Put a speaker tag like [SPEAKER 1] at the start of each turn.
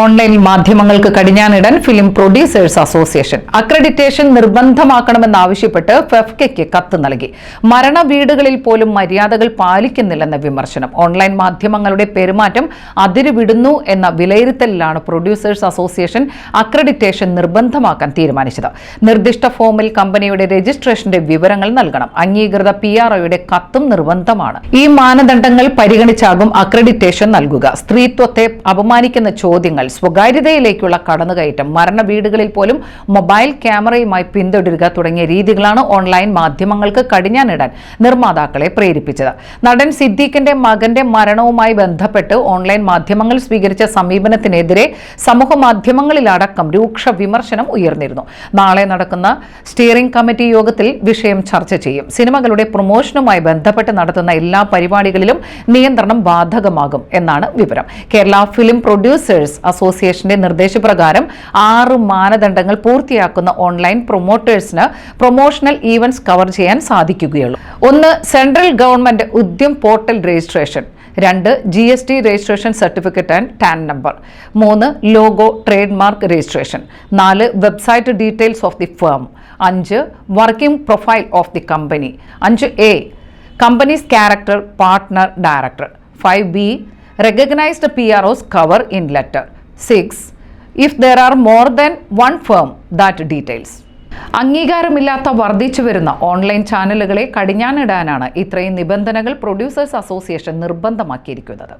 [SPEAKER 1] Online മാധ്യമങ്ങൾക്ക് കടിഞ്ഞാണിടാൻ film producers association. Accreditation നിർബന്ധമാക്കണമെന്നാവശ്യപ്പെട്ട് ഫെഫ്കയ്ക്ക് കത്ത് നൽകി. മരണ വീടുകളിൽ പോലും മര്യാദകൾ പാലിക്കുന്നില്ലെന്ന വിമർശനം. ഓൺലൈൻ മാധ്യമങ്ങളുടെ പെരുമാറ്റം അതിരുവിടുന്നു എന്ന വിലയിരുത്തലിലാണ് പ്രൊഡ്യൂസേഴ്സ് അസോസിയേഷൻ അക്രഡിറ്റേഷൻ നിർബന്ധമാക്കാൻ തീരുമാനിച്ചത്. നിർദ്ദിഷ്ട ഫോമിൽ കമ്പനിയുടെ രജിസ്ട്രേഷന്റെ വിവരങ്ങൾ നൽകണം. അംഗീകൃത പി ആർ ഒയുടെ കത്തും നിർബന്ധമാണ്. ഈ മാനദണ്ഡങ്ങൾ പരിഗണിച്ചാകും അക്രഡിറ്റേഷൻ നൽകുക. സ്ത്രീത്വത്തെ അപമാനിക്കുന്ന ചോദ്യങ്ങൾ സ്വകാര്യതയിലേക്കുള്ള കടന്നുകയറ്റം മരണ വീടുകളിൽ പോലും മൊബൈൽ ക്യാമറയുമായി പിന്തുടരുക തുടങ്ങിയ രീതികളാണ് ഓൺലൈൻ മാധ്യമങ്ങൾക്ക് കടിഞ്ഞാനിടാൻ നിർമ്മാതാക്കളെ പ്രേരിപ്പിച്ചത്. നടൻ സിദ്ദീഖിന്റെ മകന്റെ മരണവുമായി ബന്ധപ്പെട്ട് ഓൺലൈൻ മാധ്യമങ്ങൾ സ്വീകരിച്ച സമീപനത്തിനെതിരെ സമൂഹ മാധ്യമങ്ങളിലടക്കം രൂക്ഷ വിമർശനം ഉയർന്നിരുന്നു. നാളെ നടക്കുന്ന സ്റ്റിയറിംഗ് കമ്മിറ്റി യോഗത്തിൽ വിഷയം ചർച്ച ചെയ്യും. സിനിമകളുടെ പ്രൊമോഷനുമായി ബന്ധപ്പെട്ട് നടത്തുന്ന എല്ലാ പരിപാടികളിലും നിയന്ത്രണം ബാധകമാകും എന്നാണ് വിവരം. കേരള ഫിലിം പ്രൊഡ്യൂസേഴ്സ് അസോസിയേഷന്റെ നിർദ്ദേശപ്രകാരം ആറ് മാനദണ്ഡങ്ങൾ പൂർത്തിയാക്കുന്ന ഓൺലൈൻ പ്രൊമോട്ടേഴ്സിന് പ്രൊമോഷണൽ ഈവന്റ്സ് കവർ ചെയ്യാൻ സാധിക്കുകയുള്ളൂ. ഒന്ന് central government Udyam portal registration. രണ്ട് G S T registration certificate and TAN number. മൂന്ന് ലോഗോ ട്രേഡ് മാർക്ക് രജിസ്ട്രേഷൻ. നാല് website details of the firm. അഞ്ച് working profile of the company. അഞ്ച് A companies character partner director. Five B recognised P R Os cover in letter. 6. If there are more than one firm that details അംഗീകാരമില്ലാത്ത വർദ്ധിച്ചു വരുന്ന online ചാനലുകളെ കടിഞ്ഞാനിടാനാണ് ഇത്രയും നിബന്ധനകൾ producers association നിർബന്ധമാക്കിയിരിക്കുന്നത്